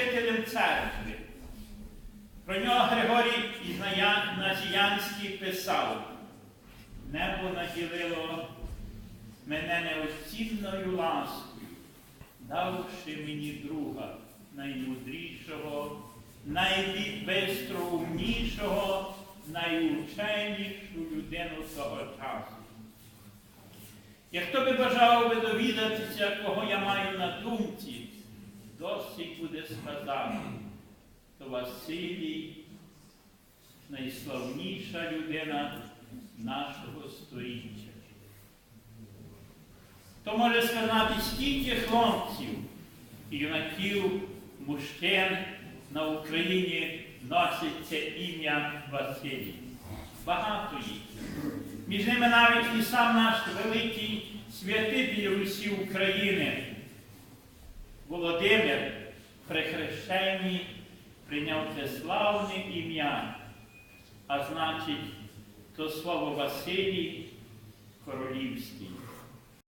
учителем церкви. Про нього Григорій Назіянський писав, небо наділило мене неоцінною ласкою, давши мені друга, наймудрішого, найбезстроумнішого, найученішу людину того часу. Як хто би бажав би довідатися, кого я маю на думці, досить буде сказати, то Василій найславніша людина нашого століття. То може сказати, скільки хлопців, юнаків, мужчин на Україні носить це ім'я Василій. Багато їх. Між ними навіть і сам наш великий святитель Русі України, Володимир, при хрещенні прийняв це славне ім'я, а значить, то слово Василій Королівський.